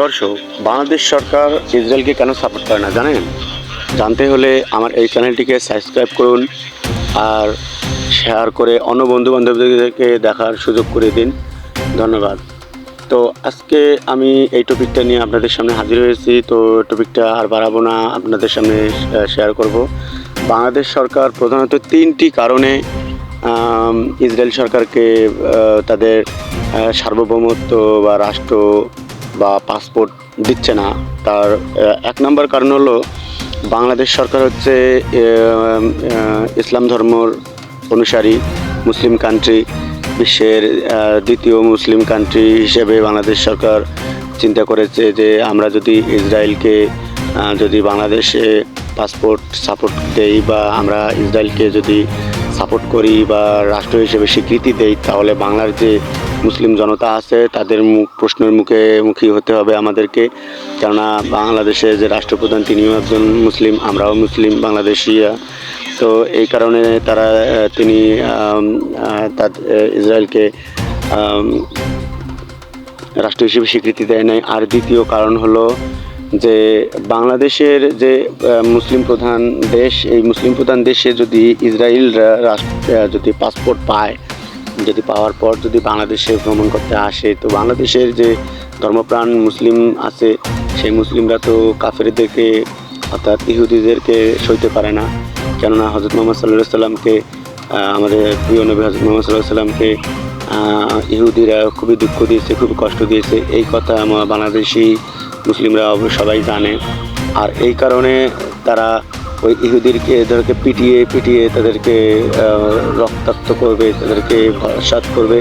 দর্শক, বাংলাদেশ সরকার ইসরায়েলকে কেন সাপোর্ট করে না, জানেন? জানতে হলে আমার এই চ্যানেলটিকে সাবস্ক্রাইব করুন আর শেয়ার করে অন্য বন্ধু বান্ধবদেরকে দেখার সুযোগ করে দিন। ধন্যবাদ। তো আজকে আমি এই টপিকটা নিয়ে আপনাদের সামনে হাজির হয়েছি, তো টপিকটা আর বাড়াবো না, আপনাদের সামনে শেয়ার করব। বাংলাদেশ সরকার প্রধানত তিনটি কারণে ইসরায়েল সরকারকে তাদের সার্বভৌমত্ব বা রাষ্ট্র বা পাসপোর্ট দিচ্ছে না। তার এক নম্বর কারণ হলো বাংলাদেশ সরকার হচ্ছে ইসলাম ধর্মর অনুসারী মুসলিম কান্ট্রি বিশ্বের দ্বিতীয় মুসলিম কান্ট্রি হিসেবে বাংলাদেশ সরকার চিন্তা করেছে যে আমরা যদি ইসরায়েলকে যদি বাংলাদেশে পাসপোর্ট সাপোর্ট দেই বা আমরা ইসরায়েলকে যদি সাপোর্ট করি বা রাষ্ট্র হিসেবে স্বীকৃতি দেই, তাহলে বাংলার যে মুসলিম জনতা আছে, তাদের মুখ, প্রশ্নের মুখে মুখী হতে হবে আমাদেরকে। কেননা বাংলাদেশে যে রাষ্ট্রপ্রধান, তিনিও একজন মুসলিম, আমরাও মুসলিম, বাংলাদেশিয়া। তো এই কারণে তারা তিনি ইসরায়েলকে রাষ্ট্র হিসেবে স্বীকৃতি দেয় নাই। আর দ্বিতীয় কারণ হলো যে বাংলাদেশের যে মুসলিম প্রধান দেশ, এই মুসলিম প্রধান দেশে যদি ইসরায়েলরা যদি পাসপোর্ট পায় যদি পাওয়ার পর যদি বাংলাদেশে ভ্রমণ করতে আসে, তো বাংলাদেশের যে ধর্মপ্রাণ মুসলিম আছে, সেই মুসলিমরা তো কাফেরদেরকে অর্থাৎ ইহুদিদেরকে সইতে পারে না। কেননা হজরত মোহাম্মদ সাল্লাহ সাল্লামকে আমাদের প্রিয় নবী হজরত মোহাম্মদ সাল্লাহ সাল্লামকে ইহুদিরা খুবই দুঃখ দিয়েছে, খুবই কষ্ট দিয়েছে। এই কথা আমার বাংলাদেশি মুসলিমরা সবাই জানে। আর এই কারণে তারা ওই ইহুদিরকে এদেরকে পিটিয়ে পিটিয়ে তাদেরকে রক্তাক্ত করবে, তাদেরকে ভরসাত করবে।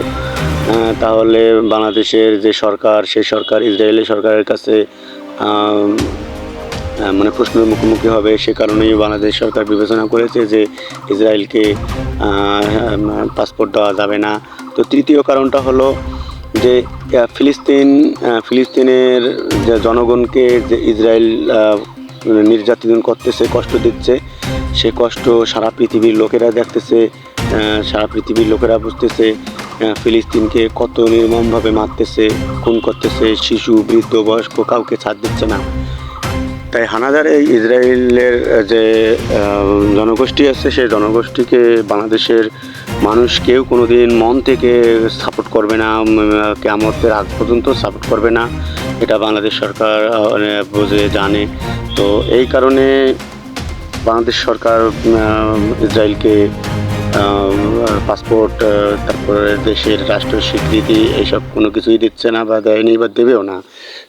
তাহলে বাংলাদেশের যে সরকার, সেই সরকার ইসরায়েলি সরকারের কাছে মানে প্রশ্নের মুখোমুখি হবে। সে কারণেই বাংলাদেশ সরকার বিবেচনা করেছে যে ইসরায়েলকে পাসপোর্ট দেওয়া যাবে না। তো তৃতীয় কারণটা হলো যে ফিলিস্তিন ফিলিস্তিনের যে জনগণকে যে ইসরায়েল নির্যাতন করতেছে, কষ্ট দিচ্ছে। সে কষ্ট সারা পৃথিবীর লোকেরা দেখতেছে সারা পৃথিবীর লোকেরা বুঝতেছে ফিলিস্তিনকে কত নির্মমভাবে মারতেছে, খুন করতেছে, শিশু, বৃদ্ধ, বয়স্ক কাউকে ছাড় দিচ্ছে না। তাই হানাদার এই ইসরায়েলের যে জনগোষ্ঠী আছে, সেই জনগোষ্ঠীকে বাংলাদেশের মানুষ কেউ কোনো দিন মন থেকে সাপোর্ট করবে না কেমতের আগ পর্যন্ত সাপোর্ট করবে না। এটা বাংলাদেশ সরকার মানে বোঝে, জানে। তো এই কারণে বাংলাদেশ সরকার ইসরায়েলকে পাসপোর্ট তারপরে দেশের রাষ্ট্র স্বীকৃতি এইসব কোনো কিছুই দিচ্ছে না বা দেয়নি বা দেবেও না।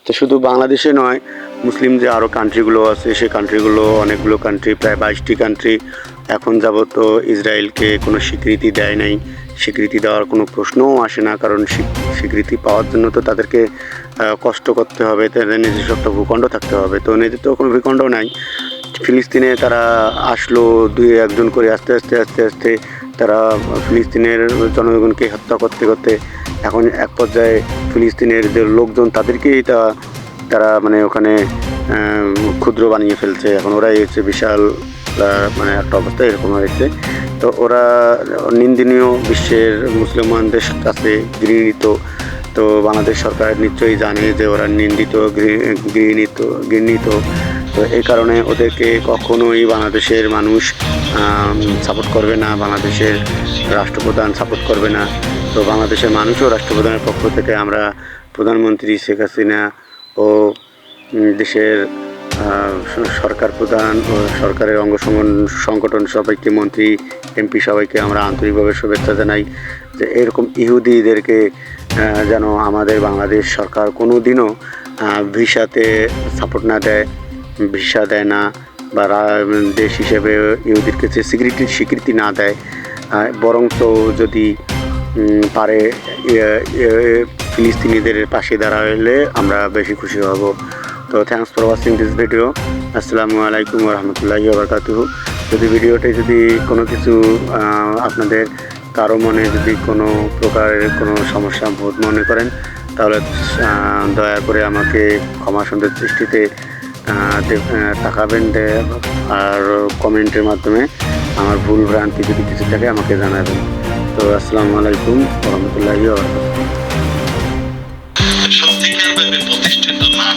তো শুধু বাংলাদেশে নয়, মুসলিম যে আরও কান্ট্রিগুলো আছে, সে কান্ট্রিগুলো অনেকগুলো কান্ট্রি প্রায় বাইশটি কান্ট্রি এখন যাবত ইসরায়েলকে কোনো স্বীকৃতি দেয় নাই। স্বীকৃতি দেওয়ার কোনো প্রশ্নও আসে না, কারণ স্বীকৃতি পাওয়ার জন্য তো তাদেরকে কষ্ট করতে হবে তাদের নিজস্ব একটা ভূখণ্ড থাকতে হবে। তো নিজের তো কোনো ভূখণ্ড নাই। ফিলিস্তিনে তারা আসলো, দুই একজন করে আস্তে আস্তে আস্তে আস্তে তারা ফিলিস্তিনের জনগণকে হত্যা করতে করতে এখন এক পর্যায়ে ফিলিস্তিনের যে লোকজন তাদেরকেই তা তারা মানে ওখানে ক্ষুদ্র বানিয়ে ফেলছে। এখন ওরাই হচ্ছে বিশাল মানে একটা অবস্থা এরকম হয়েছে। তো ওরা নিন্দনীয় বিশ্বের মুসলমান দেশ কাছে গৃহীত তো বাংলাদেশ সরকার নিশ্চয়ই জানে যে ওরা নিন্দিত গৃহ- গৃহীত গৃহীত তো এই কারণে ওদেরকে কখনোই বাংলাদেশের মানুষ সাপোর্ট করবে না, বাংলাদেশের রাষ্ট্রপ্রধান সাপোর্ট করবে না। তো বাংলাদেশের মানুষও রাষ্ট্রপ্রধানের পক্ষ থেকে আমরা প্রধানমন্ত্রী শেখ হাসিনা ও দেশের সরকার প্রধান ও সরকারের অঙ্গ সংগঠন- সবাইকে মন্ত্রী, এমপি সবাইকে আমরা আন্তরিকভাবে শুভেচ্ছা জানাই যে এরকম ইহুদিদেরকে যেন আমাদের বাংলাদেশ সরকার কোনো দিনও ভিসাতে সাপোর্ট না দেয়, ভিসা দেয় না বা দেশ হিসেবে ইহুদির কাছে স্বীকৃতি স্বীকৃতি না দেয় বরং তো যদি পারে ফিলিস্তিনিদের পাশে দাঁড়ালে আমরা বেশি খুশি হব। তো thanks for watching this video আসসালামু আলাইকুম রহমতুল্লাহি বারকাতুহু যদি ভিডিওতে যদি কোনো কিছু আপনাদের কারও মনে যদি কোনো প্রকারের কোনো সমস্যা বোধ মনে করেন, তাহলে দয়া করে আমাকে ক্ষমা সুন্দর দৃষ্টিতে তাকাবেন আর কমেন্টের মাধ্যমে আমার ভুল ভ্রান্তি যদি কিছু থাকে আমাকে জানাবেন। তো আসসালামু আলাইকুম রহমতুল্লাহি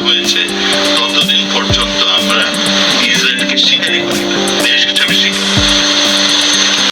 হয়েছে।